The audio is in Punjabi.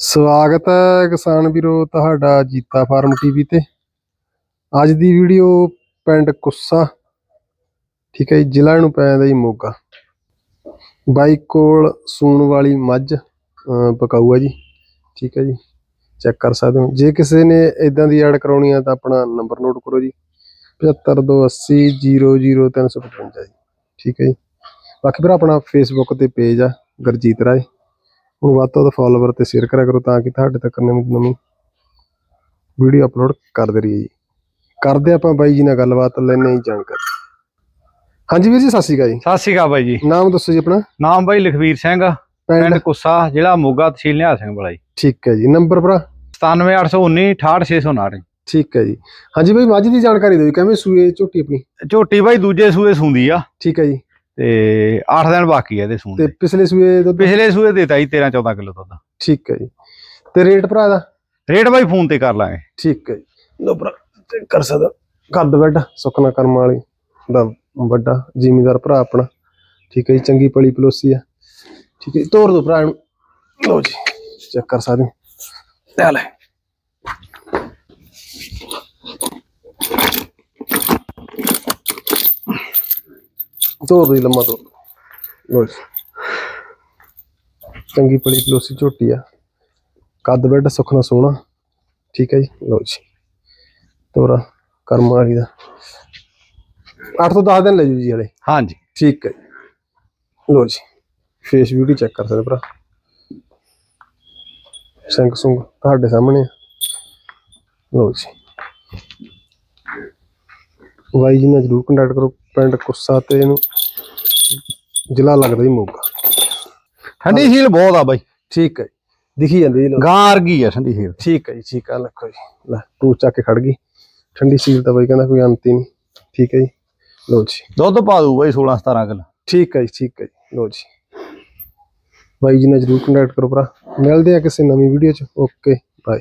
ਸਵਾਗਤ ਹੈ ਕਿਸਾਨ ਵੀਰੋ ਤੁਹਾਡਾ ਜੀਤਾ ਫਾਰਮ ਟੀਵੀ ਤੇ। ਅੱਜ ਦੀ ਵੀਡੀਓ ਪਿੰਡ ਕੁੱਸਾ, ਠੀਕ ਹੈ ਜੀ, ਜ਼ਿਲ੍ਹਾ ਨੂੰ ਪੈ ਜਾਂਦਾ ਜੀ ਮੋਗਾ। ਬਾਈ ਕੋਲ ਸੂਣ ਵਾਲੀ ਮੱਝ ਪਕਾਊ ਹੈ ਜੀ, ਠੀਕ ਹੈ ਜੀ, ਚੈੱਕ ਕਰ ਸਕਦੇ ਹੋ। ਜੇ ਕਿਸੇ ਨੇ ਇਦਾਂ ਦੀ ਐਡ ਕਰਾਉਣੀ ਹੈ ਤਾਂ ਆਪਣਾ ਨੰਬਰ ਨੋਟ ਕਰੋ ਜੀ 7528000355 ਜੀ, ਠੀਕ ਹੈ ਜੀ। ਬਾਕੀ ਫਿਰ ਆਪਣਾ ਫੇਸਬੁੱਕ ਤੇ ਪੇਜ ਆ, ਗੁਰਜੀਤ ਰਾਏ। ਹੁਣ ਵੱਧ ਤੋਂ ਵੱਧ ਫਾਲੋਵਰ ਤੇ ਸ਼ੇਅਰ ਕਰਿਆ ਕਰੋ ਤਾਂ ਕਿ ਤੁਹਾਡੇ ਤੱਕ ਨਵੀਂ ਨਵੀਂ ਵੀਡੀਓ ਅਪਲੋਡ ਕਰਦੇ ਰਹੀਏ ਜੀ। ਕਰਦੇ ਆਪਾਂ ਬਾਈ ਜੀ ਨਾਲ ਗੱਲਬਾਤ ਲੈਣੇ ਹੀ ਜਾਣਕਾਰੀ। ਹਾਂਜੀ ਵੀਰ ਜੀ ਸਤਿ ਸ਼੍ਰੀ ਅਕਾਲ ਜੀ। ਸਤਿ ਸ਼੍ਰੀ ਅਕਾਲ ਬਾਈ ਜੀ। ਨਾਮ ਦੱਸੋ ਜੀ ਆਪਣਾ। ਨਾਮ ਬਾਈ ਲਖਵੀਰ ਸਿੰਘ ਪਿੰਡ? ਕੁੱਸਾ ਜ਼ਿਲ੍ਹਾ ਮੋਗਾ ਤਹਿਸੀਲ ਨਿਹਾਲ ਸਿੰਘ ਵਾਲਾ ਜੀ ਠੀਕ ਹੈ ਜੀ। ਨੰਬਰ ਭਰਾ? 97819 68659 ਠੀਕ ਹੈ ਜੀ। ਹਾਂਜੀ ਬਾਈ ਮੱਝ ਦੀ ਜਾਣਕਾਰੀ ਦਿਓ ਕਿਵੇਂ ਸੂਏ ਝੋਟੀ ਆਪਣੀ? ਝੋਟੀ ਬਾਈ ਦੂਜੇ ਸੂਏ ਸੂੰਦੀ ਆ। ਠੀਕ ਹੈ ਜੀ। ਤੇ 8 ਦਿਨ ਬਾਕੀ ਆ ਇਹਦੇ ਸੂਣ ਤੇ ਦੇ। ਪਿਛਲੇ ਸੂਏ ਦੁੱਧ? ਪਿਛਲੇ ਸੂਏ ਦੇਤਾ ਜੀ 13 14 ਕਿਲੋ ਦੁੱਧ। ਠੀਕ ਹੈ ਜੀ। ਤੇ ਰੇਟ ਭਰਾ ਦਾ ਰੇਟ ਬਾਈ ਫੋਨ ਤੇ ਕਰ ਲਾਂਗੇ। ਠੀਕ ਹੈ ਜੀ। ਲੋ ਭਰਾ ਚੈੱਕ ਕਰ ਸਕਦਾ। ਕੱਦ ਬੈੱਡ ਸੁਖਨਾ ਕਰਮ ਵਾਲੀ ਦਾ ਵੱਡਾ ਜ਼ਿਮੀਦਾਰ ਭਰਾ ਆਪਣਾ। ਠੀਕ ਹੈ ਜੀ ਚੰਗੀ ਪਲੀ ਪਲੋਸੀ ਆ। ਠੀਕ ਹੈ ਜੀ ਤੋਰ ਦੋ ਭਰਾ ਨੂੰ ਲੋ ਜੀ ਚੈੱਕ ਕਰ ਸਕਦੇ ਹੋ। ਲੈ ਲੈ। ਤੋਰ ਦੀ ਲੰਮਾ ਤੋਰ ਲੋ ਚੰਗੀ ਪਲੀ ਪਲੋਸੀ ਝੋਟੀ ਆ। ਕੱਦ ਬੈੱਡ ਸੁਖਨਾ ਸੋਹਣਾ। ਠੀਕ ਹੈ ਜੀ। ਲਓ ਜੀ। ਤੋਰਾ ਕਰਮ ਵਾਲੀ ਦਾ। 8 ਤੋਂ 10 ਦਿਨ ਲੈ ਜੂ ਜੀ ਹਲੇ। ਹਾਂਜੀ। ਠੀਕ ਹੈ ਜੀ। ਲਓ ਜੀ। ਫੇਸ ਬਿਊਟੀ ਚੈੱਕ ਕਰ ਸਕਦੇ ਭਰਾ। ਸੰਗ ਸੁੰਗ ਤੁਹਾਡੇ ਸਾਹਮਣੇ ਆ। ਲਓ ਜੀ। ਵਾਈ ਜੀ ਨਾਲ ਜਰੂਰ ਕੰਟੈਕਟ ਕਰੋ। ਪਿੰਡ ਕੁੱਸਾ ਤੇ ਇਹਨੂੰ ਜ਼ਿਲ੍ਹਾ ਲੱਗਦਾ ਜੀ ਮੋਗਾ। ਠੰਡੀ ਸੀਲ ਬਹੁਤ ਆ ਬਾਈ। ਠੀਕ ਹੈ। ਦਿਖੀ ਜਾਂਦੀ ਜੀ ਲਓ ਗਾਂ ਵਰਗੀ ਆ ਠੰਡੀ ਸੀਲ ਠੀਕ ਹੈ ਜੀ ਠੀਕ ਆ ਲੱਖੋ ਜੀ। ਲੈ ਤੂੰ ਚੱਕ ਕੇ ਖੜ ਗਈ। ਠੰਡੀ ਸੀਲ ਤਾਂ ਬਾਈ ਕਹਿੰਦਾ ਕੋਈ ਅੰਤ ਹੀ ਨਹੀਂ। ਠੀਕ ਹੈ ਜੀ। ਲੋ ਜੀ। ਦੁੱਧ ਪਾ ਦੂ ਬਾਈ 16 17 ਕਿਲੋ। ਠੀਕ ਹੈ ਜੀ ਠੀਕ ਹੈ ਜੀ। ਲੋ ਜੀ। ਬਾਈ ਜੀ ਨਾਲ ਜਰੂਰ ਕੰਟੈਕਟ ਕਰੋ ਭਰਾ। ਮਿਲਦੇ ਆ ਕਿਸੇ ਨਵੀਂ ਵੀਡੀਓ ਚ। Okay bye